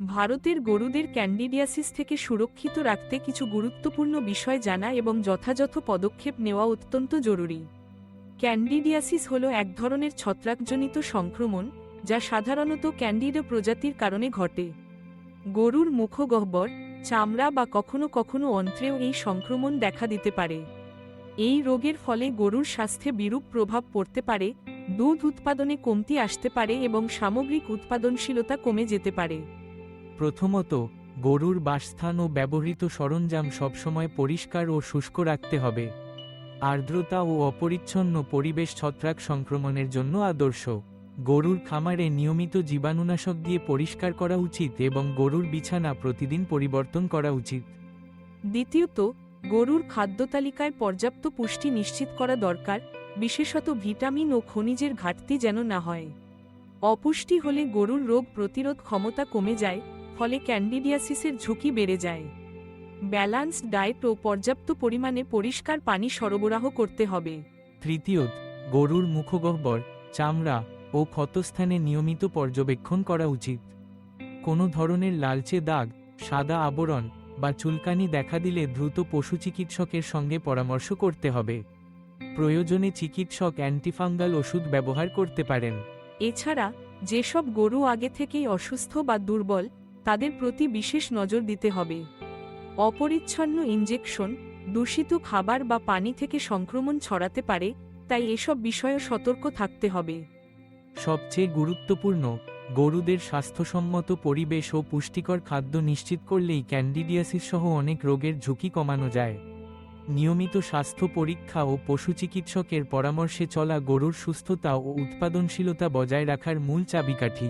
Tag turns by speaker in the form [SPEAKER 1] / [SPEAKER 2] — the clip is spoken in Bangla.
[SPEAKER 1] ভারতের গরুদের ক্যান্ডিডিয়াসিস থেকে সুরক্ষিত রাখতে কিছু গুরুত্বপূর্ণ বিষয় জানা এবং যথাযথ পদক্ষেপ নেওয়া অত্যন্ত জরুরি। ক্যান্ডিডিয়াসিস হল এক ধরনের ছত্রাকজনিত সংক্রমণ, যা সাধারণত ক্যান্ডিডো প্রজাতির কারণে ঘটে। গরুর মুখগহ্বর, চামড়া বা কখনো কখনো অন্ত্রেও এই সংক্রমণ দেখা দিতে পারে। এই রোগের ফলে গরুর স্বাস্থ্যে বিরূপ প্রভাব পড়তে পারে, দুধ উৎপাদনে কমতি আসতে পারে এবং সামগ্রিক উৎপাদনশীলতা কমে যেতে পারে।
[SPEAKER 2] প্রথমত, গরুর বাসস্থান ও ব্যবহৃত সরঞ্জাম সবসময় পরিষ্কার ও শুষ্ক রাখতে হবে। আর্দ্রতা ও অপরিচ্ছন্ন পরিবেশ ছত্রাক সংক্রমণের জন্য আদর্শ। গরুর খামারে নিয়মিত জীবাণুনাশক দিয়ে পরিষ্কার করা উচিত এবং গরুর বিছানা প্রতিদিন পরিবর্তন করা উচিত।
[SPEAKER 1] দ্বিতীয়ত, গরুর খাদ্য তালিকায় পর্যাপ্ত পুষ্টি নিশ্চিত করা দরকার, বিশেষত ভিটামিন ও খনিজের ঘাটতি যেন না হয়। অপুষ্টি হলে গরুর রোগ প্রতিরোধ ক্ষমতা কমে যায় ফলে ক্যান্ডিডিয়াসিসের ঝুঁকি বেড়ে যায়। ব্যালান্সড ডায়েট ও পর্যাপ্ত পরিমাণে পরিষ্কার পানি সরবরাহ করতে হবে।
[SPEAKER 2] তৃতীয়ত গরুর মুখগহ্বর চামড়া ও ক্ষতস্থানে নিয়মিত পর্যবেক্ষণ করা উচিত। কোনো ধরনের লালচে দাগ সাদা আবরণ বা চুলকানি দেখা দিলে দ্রুত পশু চিকিৎসকের সঙ্গে পরামর্শ করতে হবে। প্রয়োজনে চিকিৎসক অ্যান্টিফাঙ্গাল ওষুধ ব্যবহার করতে পারেন।
[SPEAKER 1] এছাড়া যেসব গরু আগে থেকেই অসুস্থ বা দুর্বল তাদের প্রতি বিশেষ নজর দিতে হবে। অপরিচ্ছন্ন ইঞ্জেকশন দূষিত খাবার বা পানি থেকে সংক্রমণ ছড়াতে পারে, তাই এসব বিষয়ে সতর্ক থাকতে হবে।
[SPEAKER 2] সবচেয়ে গুরুত্বপূর্ণ, গরুদের স্বাস্থ্যসম্মত পরিবেশ ও পুষ্টিকর খাদ্য নিশ্চিত করলেই ক্যান্ডিডিয়াসিস সহ অনেক রোগের ঝুঁকি কমানো যায়। নিয়মিত স্বাস্থ্য পরীক্ষা ও পশু চিকিৎসকের পরামর্শে চলা গরুর সুস্থতা ও উৎপাদনশীলতা বজায় রাখার মূল চাবিকাঠি।